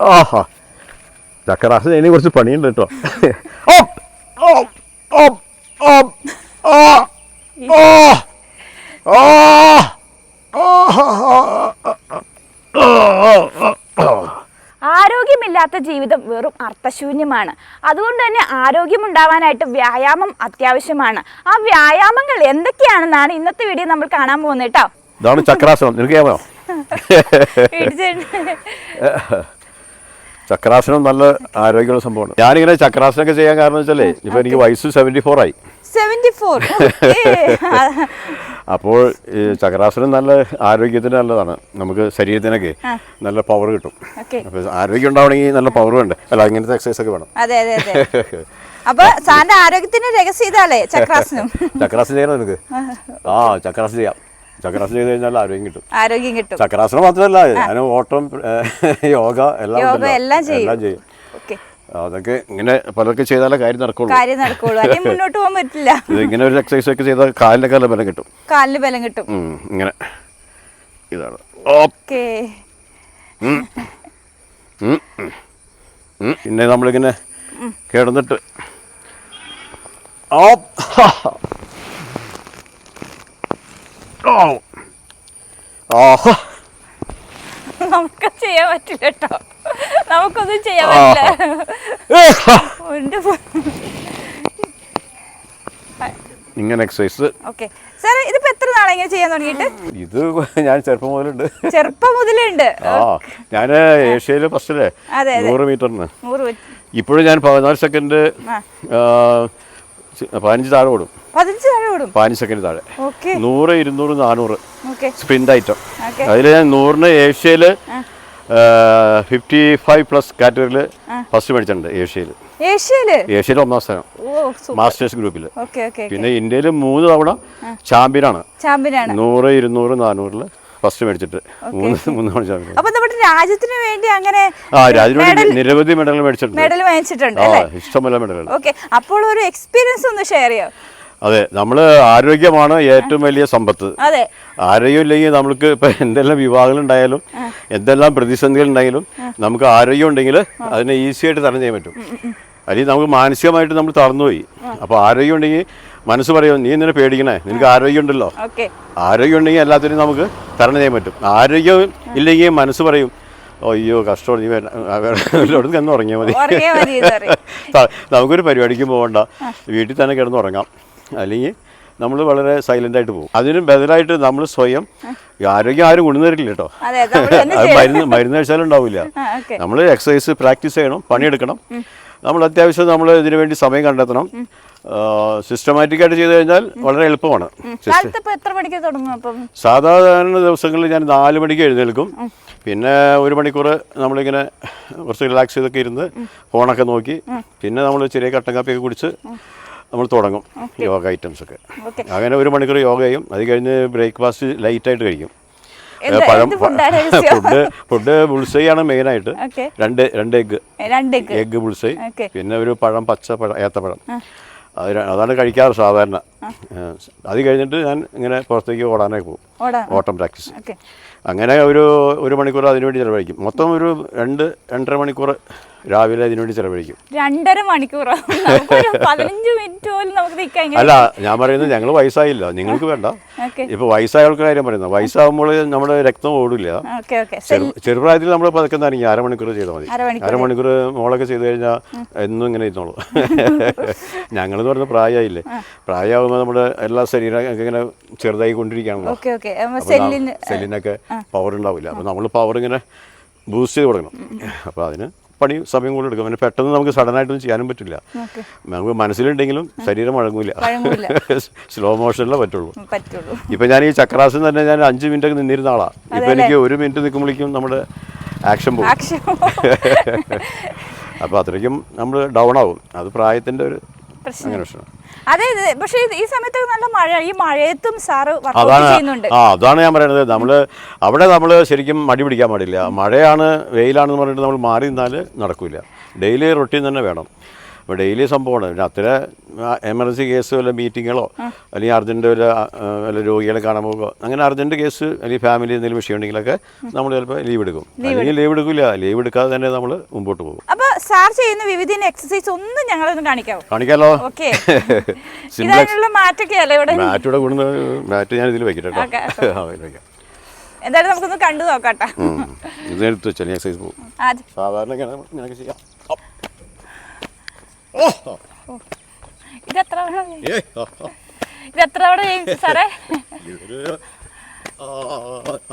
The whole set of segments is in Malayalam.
ആഹാ. ചക്കറാസിന് ഇനി കുറച്ച് പണിയുണ്ട് കേട്ടോ. ആരോഗ്യമില്ലാത്ത ജീവിതം വെറും അർത്ഥശൂന്യമാണ്. അതുകൊണ്ട് തന്നെ ആരോഗ്യമുണ്ടാവാനായിട്ട് വ്യായാമം അത്യാവശ്യമാണ്. ആ വ്യായാമങ്ങൾ എന്തൊക്കെയാണെന്നാണ് ഇന്നത്തെ വീഡിയോ നമ്മൾ കാണാൻ പോകുന്നത് കേട്ടോ. ഇതാണ് ചക്രാസനം നിനക്ക് ചക്രാസനം നല്ല ആരോഗ്യമുള്ള സംഭവമാണ്. ഞാനിങ്ങനെ ചക്രാസനമൊക്കെ ചെയ്യാൻ കാരണം വെച്ചാലേ ഇപ്പൊ എനിക്ക് വയസ്സ് സെവന്റി ഫോർ ആയി അപ്പോൾ ഈ ചക്രാസനം നല്ല ആരോഗ്യത്തിന് നല്ലതാണ്. നമുക്ക് ശരീരത്തിനൊക്കെ നല്ല പവർ കിട്ടും. അപ്പൊ ആരോഗ്യം ഉണ്ടാവണമെങ്കിൽ നല്ല പവർ വേണ്ട? അല്ല ഇങ്ങനത്തെ എക്സസൈസ് ഒക്കെ വേണം. അപ്പൊ സാറിന്റെ ആരോഗ്യത്തിന് രഹസ്യം ചക്രാസനം? ചക്രാസനം ചെയ്യണം നിനക്ക്? ആ ചക്രാസനം ചെയ്യാം. ചക്രാസനം ചെയ്ത് കഴിഞ്ഞാൽ ആരോഗ്യം കിട്ടും. ആരോഗ്യം കിട്ടും. ചക്രാസനം മാത്രമല്ല ഞാൻ ഓട്ടം യോഗ എല്ലാം എല്ലാം ചെയ്യും. അതൊക്കെ ഇങ്ങനെ പലർക്ക് ചെയ്താലേ കാര്യം നടക്കുള്ളൂ. കാര്യം നടക്കുള്ളൂ. അല്ലെങ്കിൽ മുന്നോട്ട് പോകാൻ പറ്റില്ല. ഇങ്ങനെ ഒരു എക്സസൈസ് ഒക്കെ ചെയ്താൽ കാലിനൊക്കെ നല്ല ബലം കിട്ടും. കാലിന് ബലം കിട്ടും. ഇങ്ങനെ. ഇതാണ്. ഓക്കെ. പിന്നെ നമ്മളിങ്ങനെ കിടന്നിട്ട്. ഓ. ആഹാ. നമുക്ക് ചെയ്യാൻ പറ്റില്ല കേട്ടോ. നമുക്കൊന്നും ചെയ്യാൻ. പറ്റില്ല. ഇങ്ങനെ എക്സസൈസ് ഓക്കെ സാർ ഇതിപ്പോ എത്ര നാളെ ഇങ്ങനെ ചെയ്യാൻ തുടങ്ങിയിട്ട്? ഇത് ഞാൻ ചെറുപ്പം മുതലുണ്ട്. ചെറുപ്പം മുതലുണ്ട്. ആ ഞാൻ ഏഷ്യയിൽ ഫസ്റ്റിലെ അല്ലേ അതെ. നൂറ് മീറ്ററിന് ഇപ്പോഴും ഞാൻ പതിനാല് സെക്കൻഡ്. പതിനഞ്ച് താഴെ ഓടും. പതിനഞ്ച് താഴെ ഓടും? പതിനഞ്ച് സെക്കൻഡ് താഴെ. നൂറ് ഇരുന്നൂറ് നാനൂറ്. Sprint item. അതിൽ ഞാൻ നൂറിന് ഏഷ്യയിൽ ഫിഫ്റ്റി ഫൈവ് പ്ലസ് കാറ്റഗറിയിൽ ഫസ്റ്റ് മേടിച്ചിട്ടുണ്ട് ഏഷ്യയിൽ ഏഷ്യയിൽ. ഏഷ്യയിൽ ഒന്നാം സ്ഥാനം. മാസ്റ്റേഴ്സ് ഗ്രൂപ്പിൽ പിന്നെ ഇന്ത്യയിൽ മൂന്ന് തവണ ചാമ്പ്യനാണ് ചാമ്പ്യനാണ് നൂറ് ഇരുന്നൂറ് നാനൂറിൽ ഫസ്റ്റ് മേടിച്ചിട്ട്. മൂന്ന് മൂന്ന് തവണ ചാമ്പ്യൻ. അപ്പൊ നമ്മുടെ രാജ്യത്തിന് വേണ്ടി അങ്ങനെ ആ രാജ്യത്തിന് വേണ്ടി നിരവധി മെഡൽ മേടിച്ചിട്ടുണ്ട്. മെഡൽ വാങ്ങിച്ചിട്ടുണ്ട് ആ ഇഷ്ടമല്ല മെഡലുകൾ. ഓക്കെ. അപ്പോൾ ഒരു എക്സ്പീരിയൻസ് ഒന്ന് ഷെയർ ചെയ്യോ? അതെ നമ്മൾ ആരോഗ്യമാണ് ഏറ്റവും വലിയ സമ്പത്ത്. അതെ. ആരോഗ്യം ഇല്ലെങ്കിൽ നമ്മൾക്ക് ഇപ്പൊ എന്തെല്ലാം വിവാഹങ്ങൾ ഉണ്ടായാലും എന്തെല്ലാം പ്രതിസന്ധികൾ ഉണ്ടെങ്കിലും നമുക്ക് ആരോഗ്യം ഉണ്ടെങ്കിൽ അതിനെ ഈസി ആയിട്ട് തരണം ചെയ്യാൻ പറ്റും. അല്ലെങ്കിൽ നമുക്ക് മാനസികമായിട്ട് നമ്മൾ തളർന്നുപോയി. അപ്പോൾ ആരോഗ്യം ഉണ്ടെങ്കിൽ മനസ്സ് പറയും നീ എന്തിനാ പേടിക്കണേ? നിനക്ക് ആരോഗ്യം ഉണ്ടല്ലോ ആരോഗ്യം ഉണ്ടെങ്കിൽ എല്ലാത്തിനും നമുക്ക് തരണം ചെയ്യാൻ പറ്റും. ആരോഗ്യം ഇല്ലെങ്കിൽ മനസ്സ് പറയും അയ്യോ കഷ്ടമാണ് നീ എല്ലായിടത്തും കിടന്ന് ഉറങ്ങിയാൽ മതി. നമുക്കൊരു പരിപാടിക്ക് പോകണ്ട വീട്ടിൽ തന്നെ കിടന്ന് ഉറങ്ങാം. അല്ലെങ്കിൽ നമ്മൾ വളരെ സൈലന്റ് ആയിട്ട് പോകും. അതിന് ബദലായിട്ട് നമ്മൾ സ്വയം ആരോഗ്യം ആരും കൊണ്ടുവരില്ല കേട്ടോ. അത് മരുന്ന് മരുന്ന് കഴിച്ചാലും ഉണ്ടാവില്ല. നമ്മൾ എക്സസൈസ് പ്രാക്ടീസ് ചെയ്യണം പണിയെടുക്കണം. നമ്മൾ അത്യാവശ്യം നമ്മൾ ഇതിനു വേണ്ടി സമയം കണ്ടെത്തണം. സിസ്റ്റമാറ്റിക് ആയിട്ട് ചെയ്തു കഴിഞ്ഞാൽ വളരെ എളുപ്പമാണ്. എത്ര മണിക്ക് തുടങ്ങും സാധാരണ ദിവസങ്ങളിൽ ഞാൻ നാല് മണിക്ക് എഴുന്നേൽക്കും. പിന്നെ ഒരു മണിക്കൂർ നമ്മളിങ്ങനെ കുറച്ച് റിലാക്സ് ചെയ്തൊക്കെ ഇരുന്ന് ഫോണൊക്കെ നോക്കി പിന്നെ നമ്മൾ ചെറിയ കട്ടൻ കാപ്പിയൊക്കെ കുടിച്ച് നമ്മൾ തുടങ്ങും യോഗ ഐറ്റംസ് ഒക്കെ. അങ്ങനെ ഒരു മണിക്കൂർ യോഗ ചെയ്യും അത് കഴിഞ്ഞ് ബ്രേക്ക്ഫാസ്റ്റ് ലൈറ്റായിട്ട് കഴിക്കും. ഫുഡാണ് ഫുഡ് ഫുഡ് ബുൾസൈ ആണ് മെയിനായിട്ട് ആയിട്ട്. രണ്ട് രണ്ട് എഗ്ഗ്. എഗ്ഗ് ബുൾസൈ പിന്നെ ഒരു പഴം പച്ച പഴം ഏത്തപ്പഴം. അതാണ് കഴിക്കാറ് സാധാരണ. അത് കഴിഞ്ഞിട്ട് ഞാൻ ഇങ്ങനെ പുറത്തേക്ക് ഓടാനൊക്കെ പോകും. ഓടാ. ഓട്ടം പ്രാക്ടീസ് അങ്ങനെ ഒരു ഒരു മണിക്കൂർ അതിനുവേണ്ടി ചിലവഴിക്കും. മൊത്തം ഒരു രണ്ട് രണ്ടര മണിക്കൂർ രാവിലെ അതിനുവേണ്ടി ചെലവഴിക്കും. രണ്ടര മണിക്കൂറോ നമുക്കൊരു പതിനഞ്ച് മിനിറ്റ് പോലും നമുക്ക് നിൽക്കാൻ അല്ല ഞാൻ പറയുന്നത് ഞങ്ങൾ വയസ്സായില്ല. നിങ്ങൾക്ക് വേണ്ട. ഇപ്പൊ വയസ്സായവർക്ക് കാര്യം പറയുന്നത് വയസ്സാകുമ്പോൾ നമ്മുടെ രക്തം ഓടില്ല. ചെറുപ്രായത്തിൽ നമ്മൾ പതുക്കെ നനങ്ങി അരമണിക്കൂർ ചെയ്താൽ മതി. അരമണിക്കൂർ. മോളൊക്കെ ചെയ്തു കഴിഞ്ഞാൽ എന്നും ഇങ്ങനെ ഇരുന്നോളൂ. ഞങ്ങളെന്ന് പറഞ്ഞ പ്രായമായില്ലേ പ്രായമാകുമ്പോൾ നമ്മുടെ എല്ലാ ശരീരം ഇങ്ങനെ ചെറുതായി കൊണ്ടിരിക്കുകയാണല്ലോ. സെല്ലിനൊക്കെ പവർ ഉണ്ടാവില്ല. അപ്പൊ നമ്മൾ പവർ ഇങ്ങനെ ബൂസ്റ്റ് ചെയ്ത് കൊടുക്കണം. അപ്പോൾ അതിന് പണി സമയം കൂടെ എടുക്കും. പിന്നെ പെട്ടെന്ന് നമുക്ക് സഡൻ സഡനായിട്ടൊന്നും ചെയ്യാനും പറ്റില്ല. നമുക്ക് മനസ്സിലുണ്ടെങ്കിലും ശരീരം വഴങ്ങൂല. വഴങ്ങൂല. സ്ലോ മോഷനിലേ പറ്റുള്ളൂ. ഇപ്പൊ ഞാൻ ഈ ചക്രാസൻ തന്നെ ഞാൻ അഞ്ച് മിനിറ്റ് ഒക്കെ നിന്നിരുന്ന ആളാ. ഇപ്പൊ എനിക്ക് ഒരു മിനിറ്റ് നിൽക്കുമ്പോഴേക്കും നമ്മുടെ ആക്ഷൻ പോകും. അപ്പൊ അത്രയ്ക്കും നമ്മൾ ഡൗൺ ആവും. അത് പ്രായത്തിന്റെ ഒരു പ്രശ്നം. അതെ പക്ഷേ ഈ സമയത്ത് നല്ല മഴ ഈ മഴയത്തും സാറ് അതാണ് ആ അതാണ് ഞാൻ പറയുന്നത്. നമ്മൾ അവിടെ നമ്മൾ ശരിക്കും മടി പിടിക്കാൻ പാടില്ല. മഴയാണ് വെയിലാണെന്ന് പറഞ്ഞിട്ട് നമ്മൾ മാറി നിന്നാൽ നടക്കൂല. ഡെയിലി റൊട്ടീൻ തന്നെ വേണം. അപ്പോൾ ഡെയിലി സംഭവമാണ്. പിന്നെ അത്ര എമർജൻസി കേസ് വല്ല മീറ്റിങ്ങുകളോ അല്ലെങ്കിൽ അർജന്റ് വല്ല വല്ല രോഗികളെ കാണാൻ പോകുക അങ്ങനെ അർജന്റ് കേസ് അല്ലെങ്കിൽ ഫാമിലി എന്തെങ്കിലും വിഷയം ഉണ്ടെങ്കിലൊക്കെ നമ്മൾ ചിലപ്പോൾ ലീവ് എടുക്കും. അല്ലെങ്കിൽ ലീവ് എടുക്കില്ല ലീവ് എടുക്കാതെ തന്നെ നമ്മൾ മുമ്പോട്ട് പോകും. അപ്പോൾ സാർ ചെയ്യുന്ന വിവിധ എക്സസൈസ് ഒന്നും ഞങ്ങളൊന്ന് കാണിക്കാമോ കാണിക്കാലോ? ഓക്കെ. മാറ്റൊക്കെ അല്ലേ ഇവിടെ? മാറ്റ് കൂടുന്ന മാറ്റ് ഞാൻ ഇതിൽ വെക്കട്ടെ കേട്ടോ. വെക്കാം. എന്തായാലും നമുക്കൊന്ന് കണ്ടു നോക്കാട്ടെ. ഇത് എടുത്ത് വെച്ചാൽ എക്സസൈസ് പോകും. സാധാരണ ഇങ്ങനെ ഇങ്ങനെയൊക്കെ ചെയ്യാം. അപ്പ്. ഇത് എത്ര തവണ തവണ സാറേ?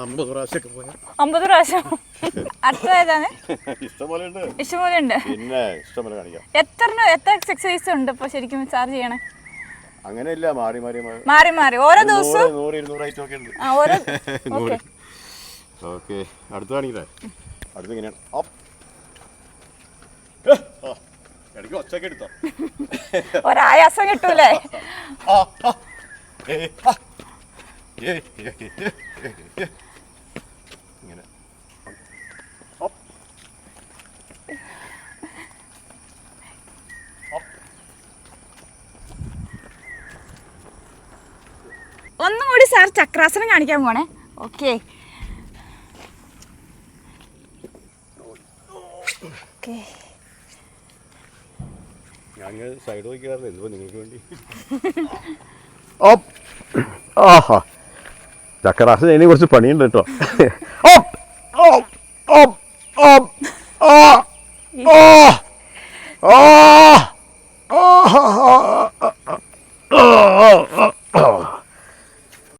അമ്പത് പ്രാവശ്യമൊക്കെ പോയാൽ ഒമ്പത് പ്രാവശ്യം. അടുത്ത ഏതാണ്? ഇഷ്ടംപോലെ ഉണ്ട് പിന്നെ ഇഷ്ടംപോലെ കാണിക്കാം. എത്ര എത്ര എക്സസൈസ് ഉണ്ട് ഇപ്പൊ ശരിക്കും സാർ ചെയ്യണേ? അങ്ങനെയല്ല മാറി മാറി മാറി. മാറി മാറി. ഓരോ ദിവസവും നൂറ് നൂറ് ഇരുന്നൂറ് ഐറ്റം ഒക്കെ ഉണ്ട്. ആ ഓരോ നൂറ്. ഓക്കെ. അടുത്ത കാണിക്കട്ടെ? അടുത്ത് ഇങ്ങനെയാണ്. ഇടയ്ക്ക് ഒച്ചയൊക്കെ എടുത്തോ? ഒരായാസം കിട്ടൂലേ. ഇങ്ങനെ. ഒന്നും കൂടി സാർ ചക്രാസനം കാണിക്കാൻ പോണേ ഓക്കെ. ഓക്കെ. ഞാനിങ്ങനെ സൈഡ് നോക്കിയാറില്ല എന്തുവാ നിങ്ങൾക്ക് വേണ്ടി. ഓപ്പ്. ആഹാ. ചക്രാസന ഇനി കുറച്ച് പണിയുണ്ട് കേട്ടോ. ഓപ്പ്. ഓപ്പ്. ഓപ്പ്. ഓപ്പ്. ആ. ആ. ആ. ആ. ആ. ആ.